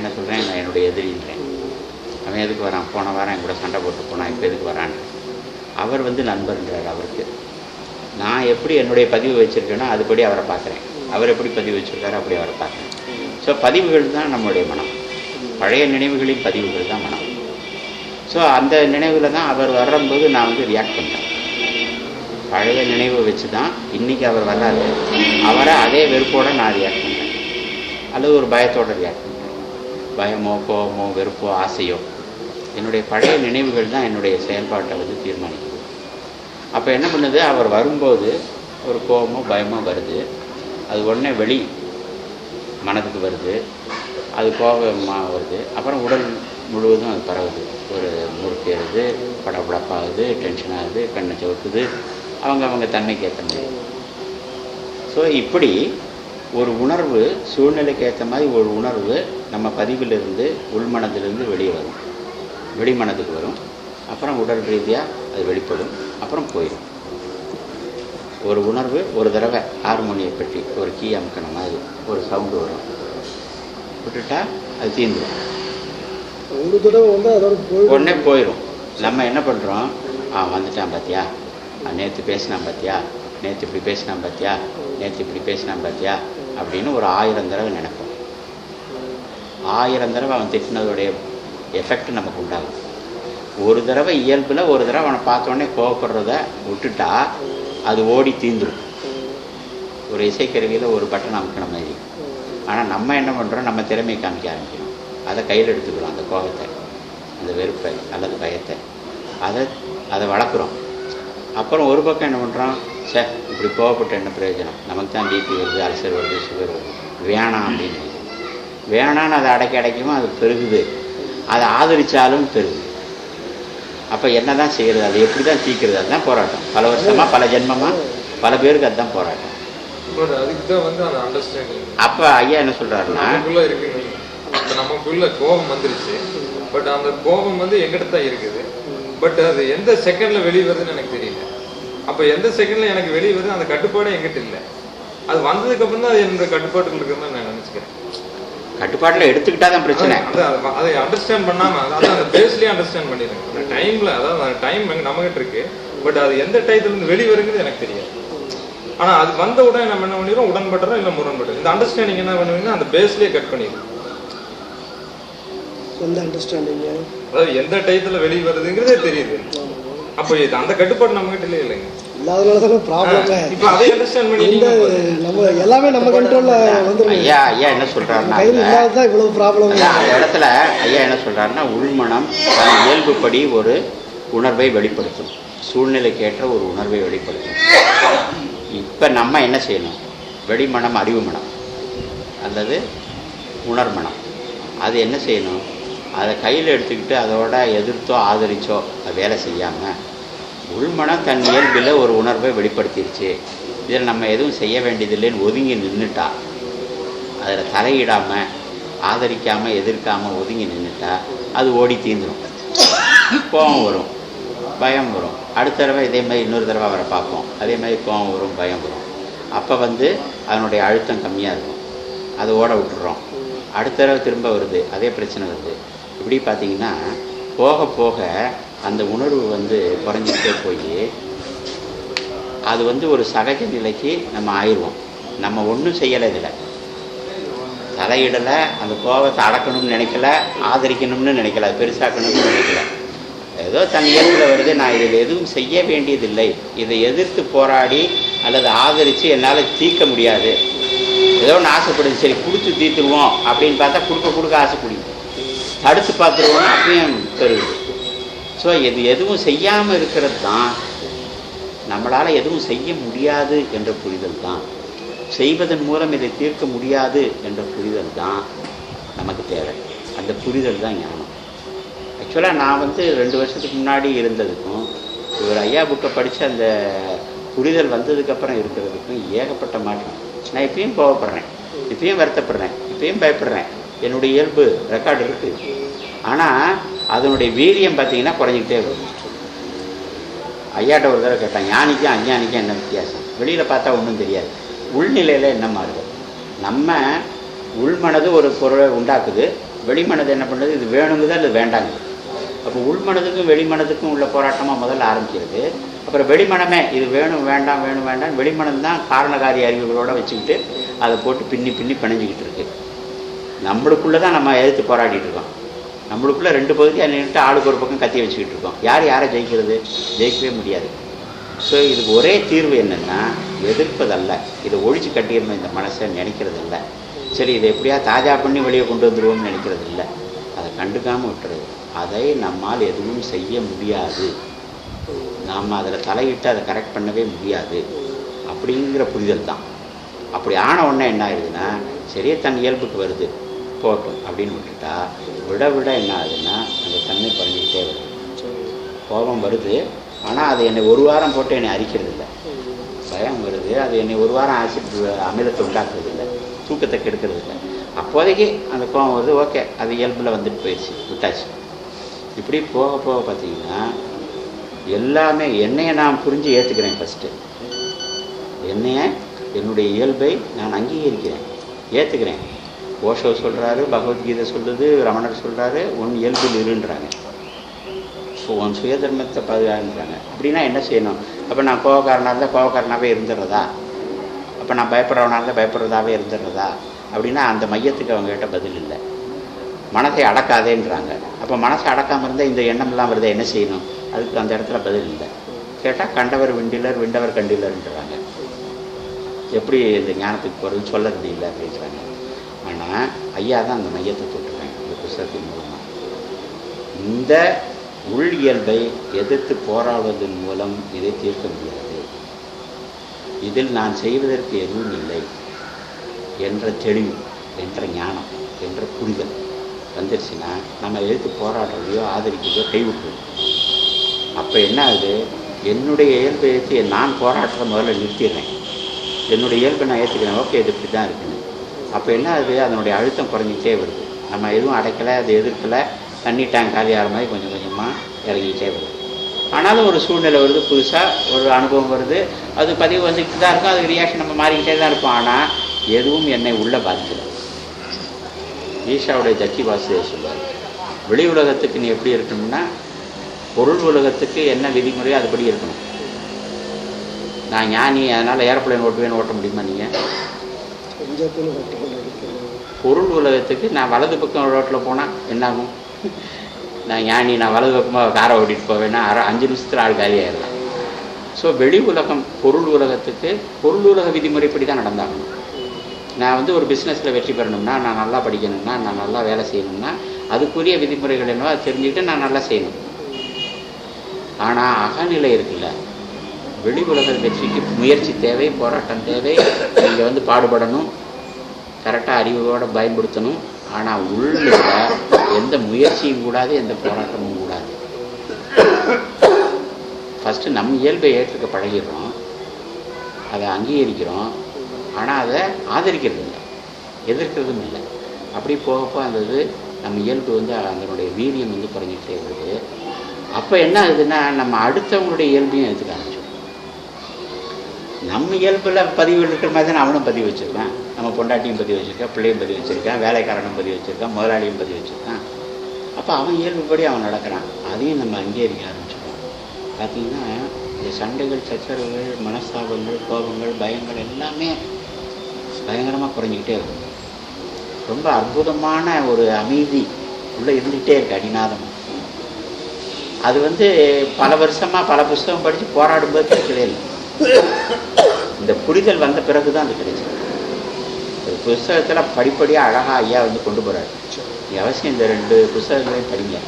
என்ன சொல்கிறேன் நான் என்னுடைய எதிரின்றேன் அவன் எதுக்கு வரான்? போன வாரம் என் கூட சண்டை போட்டு போனான் இப்போ எதுக்கு வரான் அவர் வந்து நண்பர்ன்றார் அவருக்கு. நான் எப்படி என்னுடைய பதிவு வச்சுருக்கேனோ அதுபடி அவரை பார்க்குறேன். அவர் எப்படி பதிவு வச்சுருக்காரு அப்படி அவரை பார்க்குறேன். ஸோ பதிவுகள் தான் நம்மளுடைய மனம். பழைய நினைவுகளின் பதிவுகள் தான் மனம். ஸோ அந்த நினைவில் தான் அவர் வரும்போது நான் வந்து ரியாக்ட் பண்ணுறேன் பழைய நினைவை வச்சு தான் இன்றைக்கி அவர் வர்றாரு. அவரை அதே வெறுப்போடு நான் ரியாக்ட் பண்ணுறேன் அல்லது ஒரு பயத்தோட ரியாக்ட் பண்ணுறேன் பயமோ கோபமோ வெறுப்போ ஆசையோ. என்னுடைய பழைய நினைவுகள் தான் என்னுடைய செயல்பாட்டை வந்து தீர்மானிக்குது அப்போ என்ன பண்ணுது? அவர் வரும்போது ஒரு கோபமோ பயமோ வருது. அது உடனே வெளி மனதுக்கு வருது. அது கோபமாக வருது. அப்புறம் உடல் முழுவதும் அது பரவுது. ஒரு முறுக்கேறுது படபடப்பாகுது டென்ஷன் ஆகுது கண்ணை சவுக்குது அவங்க அவங்க தன்மைக்கு ஏற்ற முடியும் ஸோ இப்படி ஒரு உணர்வு சூழ்நிலைக்கு ஏற்ற மாதிரி ஒரு உணர்வு நம்ம பதிவிலிருந்து உள்மனதிலிருந்து வெளியே வரும். வெளிமனதுக்கு வரும். அப்புறம் உடல் ரீதியாக அது வெளிப்படும். அப்புறம் போயிடும். ஒரு உணர்வு ஒரு தடவை ஹார்மோனியை பற்றி ஒரு கீ அமுக்கின மாதிரி ஒரு சவுண்டு வரும். விட்டுட்டா அது தீர்ந்துடும் ஒரு தடவை வந்து அதோட போய் உடனே போயிடும் நம்ம என்ன பண்ணுறோம் ஆ வந்துட்டான் பார்த்தியா நேற்று பேசினான் பார்த்தியா நேற்று இப்படி பேசினான் பார்த்தியா நேற்று இப்படி பேசினான் பார்த்தியா அப்படின்னு ஒரு ஆயிரம் தடவை நினைப்போம். ஆயிரம் தடவை அவன் திட்டினதுடைய எஃபெக்ட் நமக்கு உண்டாகும். ஒரு தடவை இயல்பில் ஒரு தடவை அவனை பார்த்த கோவப்படுறத விட்டுட்டா அது ஓடி தீந்துடும் ஒரு இசைக்கருவியில் ஒரு பட்டன் அமுக்கின மாதிரி. ஆனால் நம்ம என்ன பண்ணுறோம் நம்ம திறமையை காமிக்க ஆரம்பிக்கிறோம். அதை கையில் எடுத்துக்கிறோம் அந்த கோபத்தை அந்த வெறுப்பை அல்லது பயத்தை. அதை அதை வளர்க்குறோம். அப்புறம் ஒரு பக்கம் என்ன பண்ணுறோம் சே இப்படி கோவப்பட்ட என்ன பிரயோஜனம்? நமக்கு தான் பிபி வருது அல்சர் வருது சுகர் வருது. வேணாம் அப்படின்னு. வேணான்னு அதை அடக்கி அடைக்கவும் அது பெருகுது. அதை ஆதரித்தாலும் பெருகுது. அப்போ என்ன தான் செய்கிறது அது எப்படி தான் தீக்கிறது? அதுதான் போராட்டம். பல வருஷமாக பல ஜென்மமாக பல பேருக்கு அதுதான் போராட்டம். அப்போ ஐயா என்ன சொல்கிறாருன்னா நமக்குள்ள கோபம் வந்துருச்சு. பட் அந்த கோபம் வந்து எங்கிட்ட தான் இருக்குது. பட் அது எந்த செகண்ட்ல வெளியே வருதுன்னு எனக்கு அப்ப எந்த செகண்ட்ல எனக்கு வெளியே வருது அந்த கட்டுப்பாடு எங்கிட்ட இல்லை. அது வந்ததுக்கு அப்புறம் தான் அது என்னோட கட்டுப்பாட்டுக்குள்ள இருக்குன்னு நான் நினைச்சுக்கிறேன். கட்டுப்பாட்டில் எடுத்துக்கிட்டா தான் பிரச்சனை. அது- அண்டர்ஸ்டாண்ட் பண்ணாம அதான் அந்த பேஸ்லயே அண்டர்ஸ்டாண்ட் பண்ணிடுங்க அந்த டைம்ல அதாவது அந்த டைம் நம்ம கிட்ட இருக்கு. பட் அது எந்த டயத்துல இருந்து வெளியே வருங்கிறது எனக்கு தெரியாது. ஆனா அது வந்த உடனே நம்ம என்ன பண்ணிடுறோம்? உடன்படுறோம் இல்ல முரண்படுறோம்? இந்த அண்டர்ஸ்டாண்டிங் என்ன பண்ணுவீங்கன்னா அந்த பேஸ்லயே கட் பண்ணிடுவோம். எந்த அண்டர்ஸ்டாண்டிங்க அதாவது எந்த டயத்துல வெளியே வருதுங்கிறதே தெரியுது. அப்போ இது அந்த கட்டுப்பாடு நம்ம கிட்ட இல்லையே இல்லைங்க. இல்லாதனால தானே ப்ராப்ளமே இப்ப அதை அண்டர்ஸ்டாண்ட் இந்த பண்ணி நம்ம எல்லாமே நம்ம கண்ட்ரோல்ல வந்துடும் ஐயா ஐயா என்ன சொல்கிறாருன்னா கையில் இல்லாததான் இவ்வளவு ப்ராப்ளம் அந்த இடத்துல ஐயா என்ன சொல்றாருன்னா உள்மனம் தன் இயல்புப்படி ஒரு உணர்வை வெளிப்படுத்தும். சூழ்நிலைக்கேற்ற ஒரு உணர்வை வெளிப்படுத்தும். இப்போ நம்ம என்ன செய்யணும்? வெளிமனம் அறிவு மனம் அல்லது உணர்மனம். அது என்ன செய்யணும்? அதை கையில் எடுத்துக்கிட்டு அதோட எதிர்த்தோ ஆதரிச்சோ அது வேலை செய்யாமல் உள்மனம் தன் இயல்பில் ஒரு உணர்வை வெளிப்படுத்திருச்சு. இதில் நம்ம எதுவும் செய்ய வேண்டியதில்லைன்னு ஒதுங்கி நின்றுட்டா அதில் தலையிடாமல் ஆதரிக்காமல் எதிர்க்காமல் ஒதுங்கி நின்றுட்டா அது ஓடி தீந்துடும் கோபம் வரும். பயம் வரும். அடுத்த தடவை இதே மாதிரி இன்னொரு தடவை அவரை பார்ப்போம். அதே மாதிரி கோபம் வரும் பயம் வரும். அப்போ வந்து அதனுடைய அழுத்தம் கம்மியாக இருக்கும். அதை ஓட விட்டுறோம். அடுத்த தடவை திரும்ப வருது. அதே பிரச்சனை வருது. இப்படி பார்த்தீங்கன்னா போக போக அந்த உணர்வு வந்து குறைஞ்சிக்கிட்டே போய் அது வந்து ஒரு சகஜ நிலைக்கு நம்ம ஆயிடுவோம். நம்ம ஒன்றும் செய்யலை இதில் தலையிடலை அந்த கோபத்தை அடக்கணும்னு நினைக்கல ஆதரிக்கணும்னு நினைக்கல பெருசாக்கணும்னு நினைக்கல. ஏதோ தன் இயல்பில் வருது நான் இதில் எதுவும் செய்ய வேண்டியதில்லை. இதை எதிர்த்து போராடி அல்லது ஆதரித்து என்னால் தீர்க்க முடியாது. ஏதோ ஒன்று ஆசைப்படுது சரி கொடுத்து தீர்த்துருவோம் அப்படின்னு பார்த்தா கொடுக்க கொடுக்க ஆசைப்படுது. தடுத்து பார்த்துருவோம் அப்பயும் பெருகுது. ஸோ இது எதுவும் செய்யாமல் இருக்கிறது தான் நம்மளால் எதுவும் செய்ய முடியாது என்ற புரிதல் தான். செய்வதன் மூலம் இதை தீர்க்க முடியாது என்ற புரிதல் தான் நமக்கு தேவை. அந்த புரிதல் தான் ஞானம். ஆக்சுவலாக நான் வந்து ரெண்டு வருஷத்துக்கு முன்னாடி இருந்ததுக்கும் இவர் ஐயா புக்கை படித்து அந்த புரிதல் வந்ததுக்கப்புறம் இருக்கிறதுக்கும் ஏகப்பட்ட மாற்றம். நான் இப்பயும் கோவப்படுறேன். இப்பயும் வருத்தப்படுறேன். இப்பயும் பயப்படுறேன். என்னுடைய இயல்பு ரெக்கார்டு இருக்குது ஆனால் அதனுடைய வீரியம் பார்த்தீங்கன்னா குறைஞ்சிக்கிட்டே வரும். ஐயாட்ட ஒரு தடவை கேட்டான் ஞானிக்கும் அஞ்ஞானிக்கும் என்ன வித்தியாசம்? வெளியில் பார்த்தா ஒன்றும் தெரியாது. உள்நிலையில் என்ன மாறுது? நம்ம உள்மனது ஒரு பொருளை உண்டாக்குது வெளிமனது என்ன பண்ணுது? இது வேணுங்குது அது வேண்டாங்க அப்போ உள்மனதுக்கும் வெளிமனதுக்கும் உள்ள போராட்டமாக முதல்ல ஆரம்பிக்கிறது. அப்புறம் வெளிமனமே இது வேணும் வேண்டாம் வேணும் வேண்டாம் வெளிமனம் தான் காரணகாரி அறிவுகளோடு வச்சுக்கிட்டு அதை போட்டு பின்னி பின்னி பிணைஞ்சிக்கிட்டு இருக்கு. நம்மளுக்குள்ளே தான் நம்ம எதிர்த்து போராடிட்டு இருக்கோம். நம்மளுக்குள்ள ரெண்டு பகுதியாக நின்றுட்டு ஆளுக்கு ஒரு பக்கம் கத்தி வச்சுக்கிட்டு இருக்கோம். யார் யாரை ஜெயிக்கிறது? ஜெயிக்கவே முடியாது. ஸோ இதுக்கு ஒரே தீர்வு என்னென்னா எதிர்ப்பதல்ல. இதை ஒழிச்சு கட்டிடணும் இந்த மனசை நினைக்கிறதில்ல. சரி இதை எப்படியா தாஜா பண்ணி வெளியே கொண்டு வந்துடுவோம்னு நினைக்கிறது இல்லை அதை கண்டுக்காமல் விட்டுறது. அதை நம்மால் எதுவும் செய்ய முடியாது. நாம் அதில் தலையிட்டு அதை கரெக்ட் பண்ணவே முடியாது. அப்படிங்கிற புரிதல் தான். அப்படி ஆன உடனே என்ன ஆயிடுதுன்னா சரியே தன் இயல்புக்கு வருது. போட்டும் அப்படின்னு விட்டுட்டா விட விட என்ன ஆகுதுன்னா அந்த தன்மை குறைஞ்சிக்கிட்டே வருது கோபம் வருது. ஆனால் அது என்னை ஒரு வாரம் போட்டு என்னை அரிக்கிறது இல்லை பயம் வருது. அது என்னை ஒரு வாரம் ஆசிட் அமிலத்தை உண்டாக்குறது இல்லை தூக்கத்தை கெடுக்கிறது இல்லை அப்போதைக்கு அந்த கோபம் வருது. ஓகே அது இயல்பில் வந்துட்டு போயிடுச்சு. விட்டாச்சு. இப்படி போக போக பார்த்தீங்கன்னா எல்லாமே என்னையை நான் புரிஞ்சு ஏற்றுக்கிறேன் ஃபஸ்ட்டு என்னைய என்னுடைய இயல்பை நான் அங்கீகரிக்கிறேன். ஏற்றுக்கிறேன் ஓஷோ சொல்கிறாரு பகவத்கீதை சொல்லுது ரமணர் சொல்கிறாரு உன் இயல்பில் இருன்றாங்க. ஸோ உன் சுயதர்மத்தை பாதுகாக்கிறாங்க அப்படின்னா என்ன செய்யணும்? அப்போ நான் கோவக்காரனாக இருந்தால் கோவக்காரனாகவே இருந்துடுறதா அப்போ நான் பயப்படுறவனாக இருந்தால் பயப்படுறதாவே இருந்துடுறதா அப்படின்னா அந்த மையத்துக்கு அவங்ககிட்ட பதில் இல்லை. மனதை அடக்காதேன்றாங்க. அப்போ மனசை அடக்காமல் இருந்தால் இந்த எண்ணம்லாம் வருதா? என்ன செய்யணும்? அதுக்கு அந்த இடத்துல பதில் இல்லை. கேட்டால் கண்டவர் விண்டிலர் விண்டவர் கண்டிலர்ன்றாங்க. எப்படி இந்த ஞானத்துக்கு போகிறதுன்னு சொல்ல முடியல அப்படின்றாங்க. ஆனால் ஐயா தான் அந்த மையத்தை தொட்டுருக்கேன் இந்த புஸ்தகத்தின் மூலமாக இந்த உள் இயல்பை எதிர்த்து போராடுவதன் மூலம் இதை தீர்க்க முடியாது. இதில் நான் செய்வதற்கு எதுவும் இல்லை என்ற தெளிவு என்ற ஞானம் என்ற புரிதல் வந்துருச்சுன்னா நம்ம எதிர்த்து போராடுறதையோ ஆதரிக்கிறதையோ கைவிட்டுருவோம். அப்போ என்ன ஆகுது என்னுடைய இயல்பை ஏற்றி நான் போராடுற முதல்ல நிறுத்திடுறேன். என்னுடைய இயல்பை நான் ஏற்றுக்கிறேன் ஓகே இது இப்படி தான் இருக்குன்னு. அப்போ என்ன அது அதனுடைய அழுத்தம் குறைஞ்சிக்கிட்டே வருது. நம்ம எதுவும் அடைக்கலை அது எதிர்க்கலை தண்ணி டேங்க் காலியாகிற மாதிரி கொஞ்சம் கொஞ்சமாக இறங்கிக்கிட்டே வருது. ஆனாலும் ஒரு சூழ்நிலை வருது. புதுசாக ஒரு அனுபவம் வருது. அது பதிவு வந்துக்கிட்டு தான் இருக்கும். அதுக்கு ரியாக்ஷன் நம்ம மாறிக்கிட்டே தான் இருப்போம் ஆனால் எதுவும் என்னை உள்ளே பாதிக்கலை. ஈஷாவுடைய ஜக்கி வாசியை சொல்லுவார் வெளி உலகத்துக்கு நீ எப்படி இருக்கணும்னா பொருள் உலகத்துக்கு என்ன விதிமுறையோ அதுபடி இருக்கணும். நான் ஞானி அதனால் ஏரோப்ளைன் ஓட்டுவேன்னு ஓட்ட முடியுமா நீங்கள் பஞ்சத்தில் பொருள் உலகத்துக்கு நான் வலது பக்கம் ரோட்டில் போனால் என்னாகும்? நான் ஞானி நான் வலது பக்கமாக காரை ஓட்டிகிட்டு போவேன்னா அரை அஞ்சு நிமிஷத்தில் ஆள் காலியாகிடலாம் ஸோ வெளி உலகம் பொருள் உலகத்துக்கு பொருள் உலக விதிமுறைப்படி தான் நடந்தாகணும். நான் வந்து ஒரு பிஸ்னஸில் வெற்றி பெறணும்னா நான் நல்லா படிக்கணும்னா நான் நல்லா வேலை செய்யணும்னா அதுக்குரிய விதிமுறைகள் என்னவோ அதை தெரிஞ்சுக்கிட்டு நான் நல்லா செய்யணும். ஆனால் அகநிலை இருக்குல்ல. வெளி உலக வெற்றிக்கு முயற்சி தேவை போராட்டம் தேவை. நீங்கள் வந்து பாடுபடணும். கரெக்டாக அறிவோட பயன்படுத்தணும். ஆனால் உள்ள எந்த முயற்சியும் கூடாது எந்த போராட்டமும் கூடாது. ஃபஸ்ட்டு நம்ம இயல்பை ஏற்றுக்க பழகிடுறோம். அதை அங்கீகரிக்கிறோம். ஆனால் அதை ஆதரிக்கிறது இல்லை. எதிர்க்கிறதும் இல்லை. அப்படி போகப்போ அந்த இது நம்ம இயல்பு வந்து அதனுடைய வீரியம் வந்து குறைஞ்சிட்டே இருக்குது அப்போ என்ன ஆகுதுன்னா நம்ம அடுத்தவங்களுடைய இயல்பையும் எடுத்துக்க ஆரம்பிச்சோம் நம்ம இயல்பில் பதிவு இருக்கிற மாதிரி தான் அவனும் பதிவு வச்சுருக்கான். நம்ம பொண்டாட்டியும் பதிவு வச்சுருக்கான் பிள்ளையும் பதிவு வச்சுருக்கான் வேலைக்காரனும் பதிவு வச்சுருக்கான் முதலாளியும் பதிவு வச்சுருக்கான். அப்போ அவன் இயல்புபடி அவன் நடக்கிறான். அதையும் நம்ம அங்கீகரிக்க ஆரம்பிச்சிடுறோம் பார்த்தீங்கன்னா இந்த சண்டைகள் சச்சரவுகள் மனஸ்தாபங்கள் கோபங்கள் பயங்கள் எல்லாமே பயங்கரமாக குறைஞ்சிக்கிட்டே இருக்கும் ரொம்ப அற்புதமான ஒரு அமைதி உள்ளே இருந்துகிட்டே இருக்கு அடிநாதம். அது வந்து பல வருஷமாக பல புஸ்தகம் படித்து போராடும்போது கிடைக்கவே இல்லை. இந்த புரிதல் வந்த பிறகு தான் அது கிடைச்சது புஸ்தகத்தில் படிப்படியாக அழகாக ஐயா வந்து கொண்டு போகிறாரு அவசியம் இந்த ரெண்டு புஸ்தகங்களையும் படிங்க.